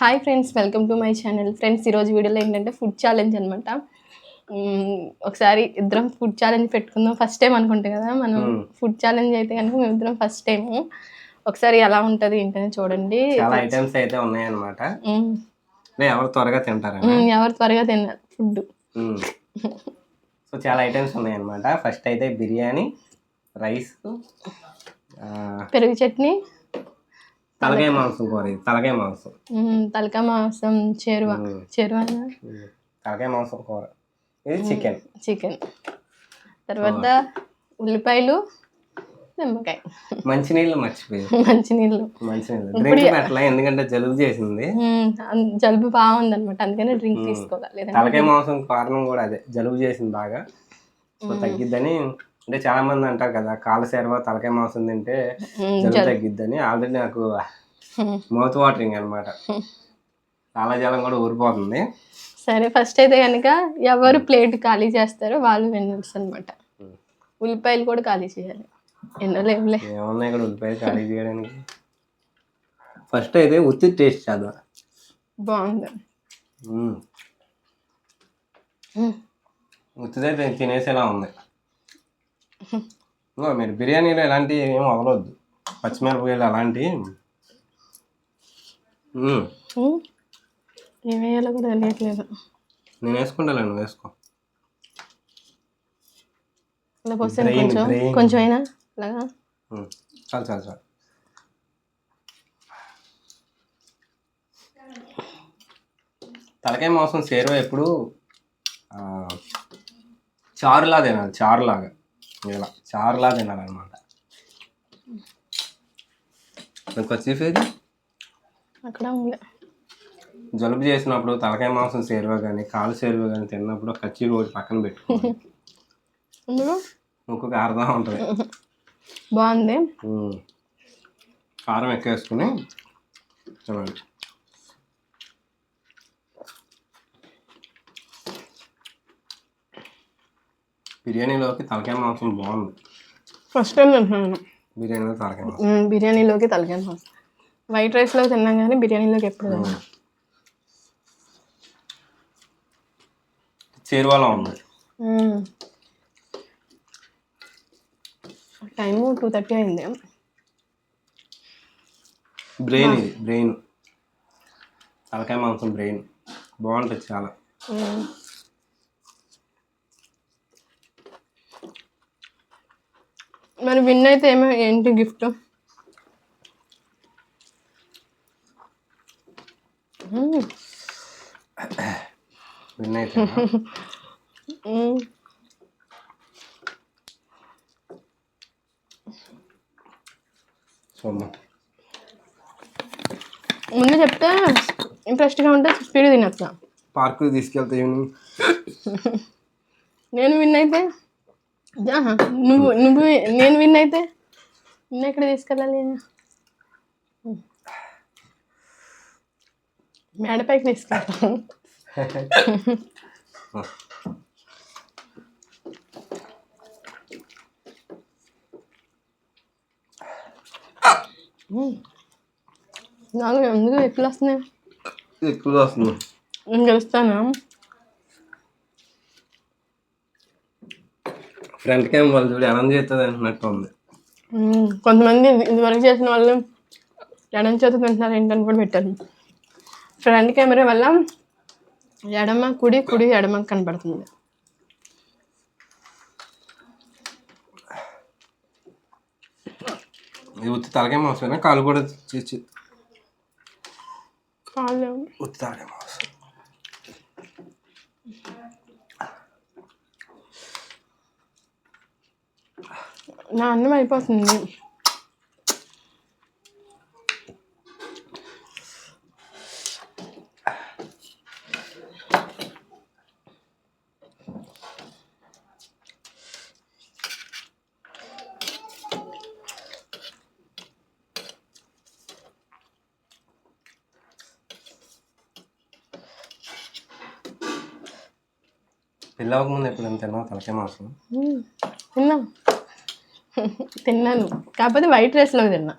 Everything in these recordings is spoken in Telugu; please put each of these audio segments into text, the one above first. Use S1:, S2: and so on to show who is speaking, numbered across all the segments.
S1: Hi friends welcome to my channel. Friends ఈరోజు వీడియోలో ఏంటంటే ఫుడ్ ఛాలెంజ్ అనమాట ఒకసారి ఇద్దరం ఫుడ్ ఛాలెంజ్ పెట్టుకుందాం. ఫస్ట్ టైం అనుకుంటా కదా మనం. ఫుడ్ ఛాలెంజ్ అయితే కనుక మేము ఇద్దరం ఫస్ట్ టైం ఒకసారి ఎలా ఉంటుంది ఏంటని చూడండి.
S2: చాలా ఐటమ్స్ అయితే ఉన్నాయన్నమాట. ఎవరు త్వరగా తింటారని
S1: మ్మ్, ఎవరు త్వరగా తిన్నారు ఫుడ్
S2: సో చాలా ఐటమ్స్ ఉన్నాయన్నమాట. ఫస్ట్ అయితే బిర్యానీ రైస్
S1: పెరుగు చట్నీ
S2: తలకాయ మాంసం కూర ఇది తలకాయ మాంసం.
S1: మ్మ్, తలకా మాంసం చేరువ. చేరువ
S2: తలకాయ మాంసం కూర. ఇది చికెన్
S1: చికెన్ తర్వాత ఉల్లిపాయలు నిమ్మకాయ.
S2: మంచినీళ్ళు మర్చిపోయి
S1: మంచినీళ్ళు.
S2: మంచినీళ్ళు. డ్రింక్ పెట్టలే? ఎందుకంటే జలుబు చేసింది.
S1: జలుబు బాగుంది అనమాట అందుకనే డ్రింక్ తీసుకోవాలి.
S2: తలకాయ మాంసం కారణం కూడా అదే. జలుబు చేసింది బాగా. సో తగ్గిద్దని అంటే చాలా మంది అంటారు కదా కాళ్ళ సేరవ తలకాయ మాంసం తింటే జలుబు. తగ్గిద్దని. ఆల్రెడీ నాకు. మౌత్ వాటరింగ్ అనమాట చాలా జలం కూడా ఊరిపోతుంది
S1: సరే ఫస్ట్ అయితే కనుక ఎవరు ప్లేట్ ఖాళీ చేస్తారో వాళ్ళు విన్నర్స్ అనమాట
S2: మ్మ్.
S1: ఉల్లిపాయలు కూడా ఖాళీ చేయాలి ఎన్నో లేవులే
S2: ఏమన్నా ఇక్కడ ఉల్లిపాయ ఖాళీ చేయడానికి ఫస్ట్ అయితే ఉత్తి టేస్ట్ చేద్దాం
S1: బాగుంది
S2: మ్మ్.
S1: మ్మ్.
S2: ఉత్తిదే తినేసేలా ఉంది మీరు బిర్యానీలో ఎలాంటి ఏం వదలొద్దు పచ్చిమిరపకాయలు అలాంటి మ్మ్.
S1: మ్మ్. ఏం వేయాలో కూడా తెలియట్లేదు.
S2: నేను వేసుకుంటాను నువ్వు వేసుకో.
S1: ఇలా కొంచెం. కొంచెం అయినా అలాగా?
S2: మ్మ్. చాలు చాలు చాలు. తలకాయ మాంసం సేరువ ఎప్పుడు? ఆ, చారులా తినాలి చారులాగా. ఇలా చారులా తినాలన్నమాట. కొచ్చిఫేది
S1: అక్కడ ఉంది.
S2: జలుబు చేసినప్పుడు తలకాయ మాంసం సేరువ కానీ కాలు సేరువ కానీ తిన్నప్పుడు కచ్చి రోజు పక్కన పెట్టుకోవాలి.
S1: అందులో
S2: ముక్కుకు అర్థం ఉంటుంది.
S1: బాగుంది.
S2: కారం ఎక్కువ వేసుకుని తినండి బిర్యానీలోకి తలకాయ మాంసం బాగుంది.
S1: ఫస్ట్ టైం తింటున్నాను
S2: బిర్యానీలో తలకాయ
S1: బిర్యానీలోకి తలకాయ మాంసం. వైట్ రైస్లో తిన్నాం కానీ బిర్యానీలోకి ఎప్పుడు తిన్నాం
S2: చేరువలో ఉంది.
S1: టైము టూ థర్టీ అయింది.
S2: బ్రెయిన్ ఇది బ్రెయిన్. తలకాయ మాంసం బ్రెయిన్. బాగుంటుంది చాలా.
S1: మరి విన్ అయితే ఏమో ఏంటి గిఫ్ట్?
S2: విన్ అయితే సొమ్ము
S1: ముందు చెప్తే ఇంట్రెస్ట్గా ఉంటే స్పీడ్ తినొచ్చా?
S2: పార్కు తీసుకెళ్తే ఈవినింగ్.
S1: నేను విన్ అయితే? నువ్వు నువ్వు నేను విన్ అయితే? నిన్న ఎక్కడ తీసుకెళ్ళాలి? మేడపైకి తీసుకెళ్తాను నాకు ఎందుకు ఎక్కువ వస్తున్నాయి?
S2: ఎక్కువ వస్తుంది
S1: నేను గెలుస్తానా?
S2: ఫ్రంట్ క్యామ్ వాళ్ళు చూడు ఎలా చేస్తుంది అంటున్నట్టు ఉంది.
S1: కొంతమంది ఇది- ఇదివరకు చేసిన వాళ్ళు ఎడం చేత తింటున్నారు ఏంటని కూడా పెట్టారు. ఫ్రంట్ కెమెరా వల్ల ఎడమ కుడి కుడి ఎడమ కనపడుతుంది
S2: ఇది ఉత్తి తలకాయ మాంసమేనా కాలు కూడా చేసి ఉత్తి తలకాయ మాంసం.
S1: నా అన్నం అయిపోతుంది.
S2: పెళ్ళి అవ్వకముందు ఎప్పుడు తిన్నావు? తలకాయ మాంసం.
S1: తిన్నా. తిన్నాను. కాకపోతే వైట్ రైస్లో తిన్నా.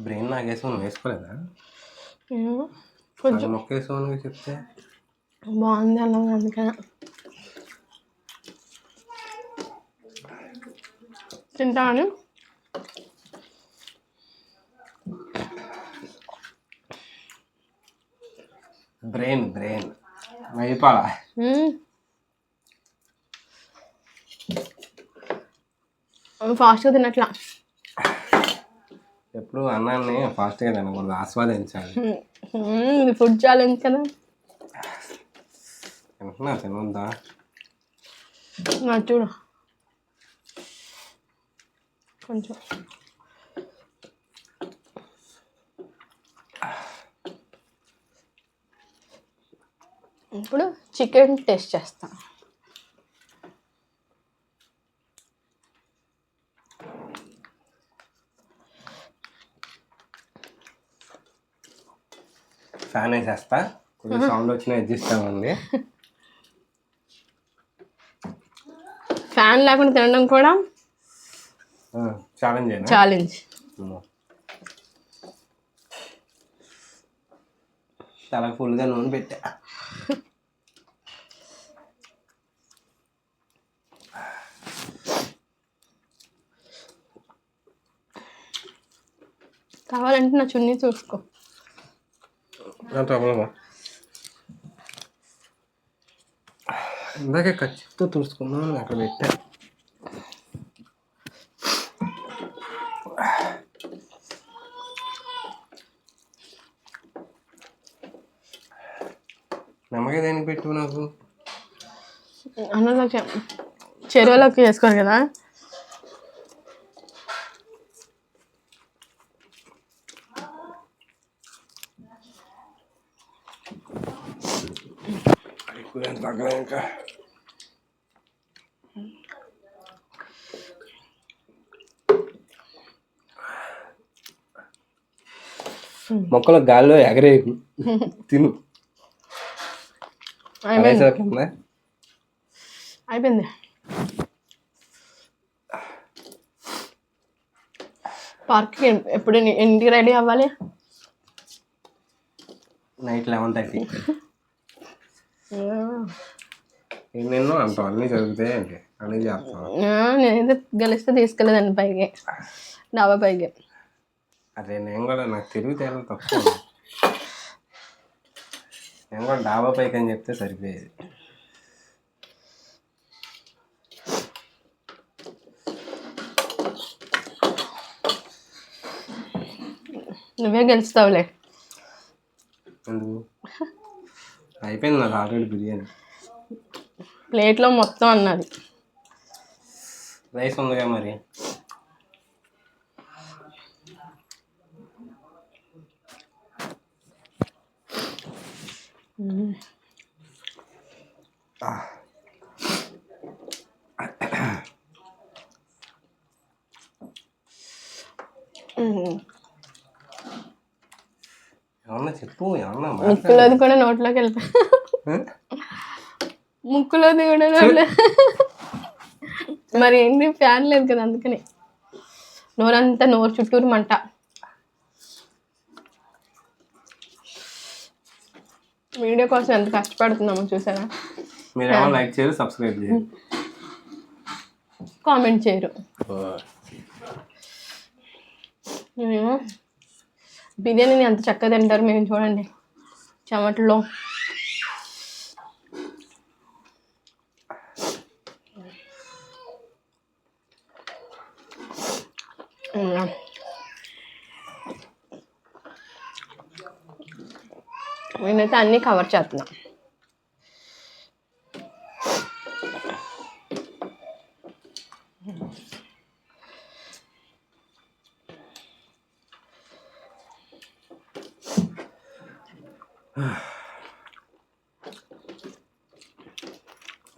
S2: బ్రెయిన్ నువ్వు వేసుకోలేదా?
S1: కొంచెం.
S2: నొక్కేసుకోని చెప్తే?
S1: బాగుంది అన్నం అందుకని. తింటామని
S2: బ్రెయిన్ బ్రెయిన్. అయిపోలా
S1: ఫాస్ట్గా తినట్లా.
S2: ఎప్పుడు అన్నాన్ని ఫాస్ట్గా తినకూడదు ఆస్వాదించాలి.
S1: ఇది ఫుడ్ ఛాలెంజ్ కదా.
S2: తింటున్నా తినొద్దా?
S1: నాకు చూడు. కొంచెం. ఇప్పుడు చికెన్ టేస్ట్ చేస్తా.
S2: ఫ్యాన్ వేసేస్తా. కొంచెం సౌండ్ వచ్చినా ఎడ్జిస్తామండి
S1: ఫ్యాన్ లేకుండా తినడం కూడా
S2: ఛాలెంజ్
S1: ఛాలెంజ్
S2: చాలా ఫుల్గా నూనె పెట్టా.
S1: కావాలంటే నా చున్నీ చూసుకో.
S2: ఇందాకే ఖచ్చితంతో తుడుచుకున్నాను అక్కడ పెట్టా. నమ్మకాయ దేనికి పెట్టు నాకు
S1: అన్నలోకి చెరువులోకి వేసుకోరు కదా?
S2: తగ్గలే ఇంకా? మొక్కలు గాల్లో ఎగరేయకు. తిను.
S1: అయిపోయింది పార్క్కి ఎప్పుడు ఇంటికి రెడీ అవ్వాలి
S2: నైట్ లెవెన్ థర్టీ ఎన్నెన్నో అంటాం అన్నీ జరుగుతాయి ఏంటి అన్నీ చేస్తాం
S1: ఆ, నేనైతే గెలిస్తే తీసుకెళ్ళదండి పైకి డాబా పైకి
S2: అదే నేను కూడా నాకు తెలివితేటలు తక్కువ నేను కూడా డాబా పైకి అని చెప్తే సరిపోయేది.
S1: నువ్వే గెలుస్తావులే.
S2: అయిపోయింది నాకు ఆల్రెడీ బిర్యానీ.
S1: ప్లేట్లో మొత్తం అన్నది.
S2: రైస్ ఉందిగా మరి? ఏమన్నా చెప్పు ఏమన్నా.
S1: ముక్కులోది కూడా నోట్లోకి
S2: ఆ?
S1: ముక్కులోది కూడా నోట్లో. మరి ఏంటి ఫ్యాన్ లేదు కదా అందుకని. నోరంతా నోరు చుట్టూరు మంట. వీడియో కోసం ఎంత కష్టపడుతున్నామో చూసారా?
S2: మీరు ఏమన్నా లైక్ చేయరు సబ్స్క్రైబ్ చేయరు.
S1: కామెంట్ చేయరు. మేము బిర్యానీని ఎంత చక్కగా తింటారు మేము చూడండి. చెమటలో. ఉమ్. నేనైతే అన్నీ కవర్ చేస్తున్నా.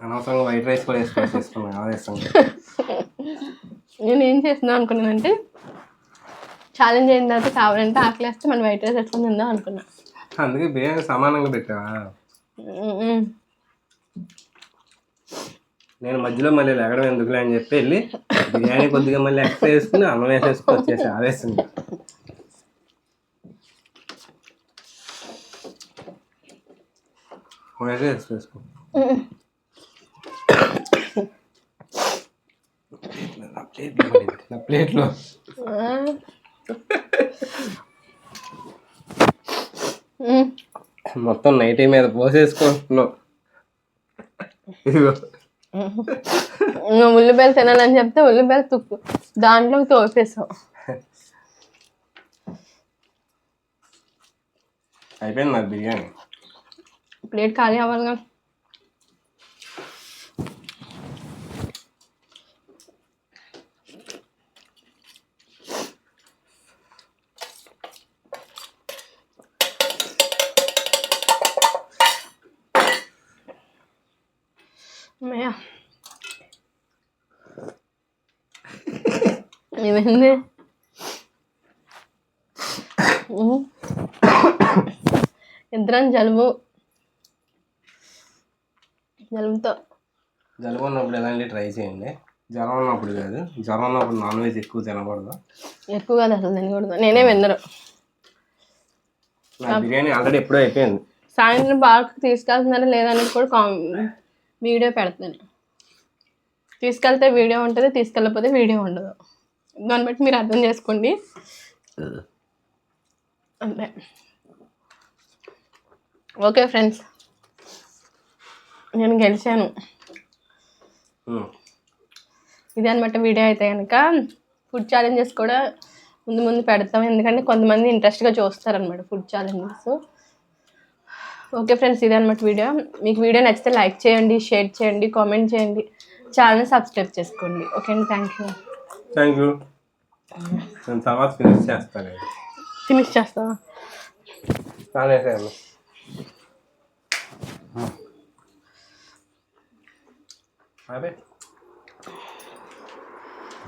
S2: అనవసరంగా వైట్ రైస్ కూడా వేసుకొని చేసుకున్నాను
S1: నేను ఏం చేస్తున్నాను అనుకున్నానంటే ఛాలెంజ్ అయిన తర్వాత కావాలంటే ఆకలి వేస్తే మనం వైట్ రైస్ ఎట్లా తిందాం అనుకున్నా.
S2: అందుకే బిర్యానీ సమానంగా పెట్టావా. నేను మధ్యలో మళ్ళీ లెగడం ఎందుకులే అని చెప్పి వెళ్ళి బిర్యానీ కొద్దిగా మళ్ళీ ఎక్స్ట్రా వేసుకుని అన్నం వేసేసుకుని వచ్చేసి వేసుకో. నా ప్లేట్లో పడింది. నా ప్లేట్లో
S1: ఆ. మ్మ్.
S2: మొత్తం నైటీ మీద పోసేసుకుంటున్నావు
S1: ఉల్లిపాయలు తినాలని చెప్తే ఉల్లిపాయలు తుక్కు. దాంట్లోకి తోపేసావు.
S2: అయిపోయింది నా బిర్యానీ.
S1: ప్లేట్ ఖాళీ అవ్వాలిగా అమ్మయ్య. ఉమ్. ఇద్దరం జలుబు. జలుబుతో.
S2: జలుబు ఉన్నప్పుడు ఎలాంటి ట్రై చేయండి. జ్వరం ఉన్నప్పుడు కాదు. జ్వరం ఉన్నప్పుడు నాన్ వెజ్ ఎక్కువ తినకూడదు?
S1: ఎక్కువ కాదు అసలు తినకూడదు. నేనే విన్నరు
S2: బిర్యానీ ఆల్రెడీ ఎప్పుడో అయిపోయింది.
S1: సాయంత్రం పార్క్ తీసుకెళ్తున్నారా లేదనేది కూడా కామ్ వీడియో పెడతాను. తీసుకెళ్తే వీడియో ఉంటుంది తీసుకెళ్ళకపోతే వీడియో ఉండదు. దాన్ని బట్టి మీరు అర్థం చేసుకోండి. అంతే. Okay friends. నేను గెలిచాను. ఇదే అనమాట వీడియో అయితే కనుక ఫుడ్ ఛాలెంజెస్ కూడా ముందు ముందు పెడతాం. ఎందుకంటే కొంతమంది ఇంట్రెస్ట్గా చూస్తారనమాట ఫుడ్ ఛాలెంజెస్ ఓకే ఫ్రెండ్స్ ఇదే అనమాట వీడియో. మీకు వీడియో నచ్చితే లైక్ చేయండి షేర్ చేయండి కామెంట్ చేయండి. ఛానల్ సబ్స్క్రైబ్ చేసుకోండి. ఓకే అండి థ్యాంక్ యూ
S2: థ్యాంక్ యూ నేను తర్వాత ఫినిష్ చేస్తాను
S1: ఫినిష్ చేస్తావా
S2: కాలేసాను అదే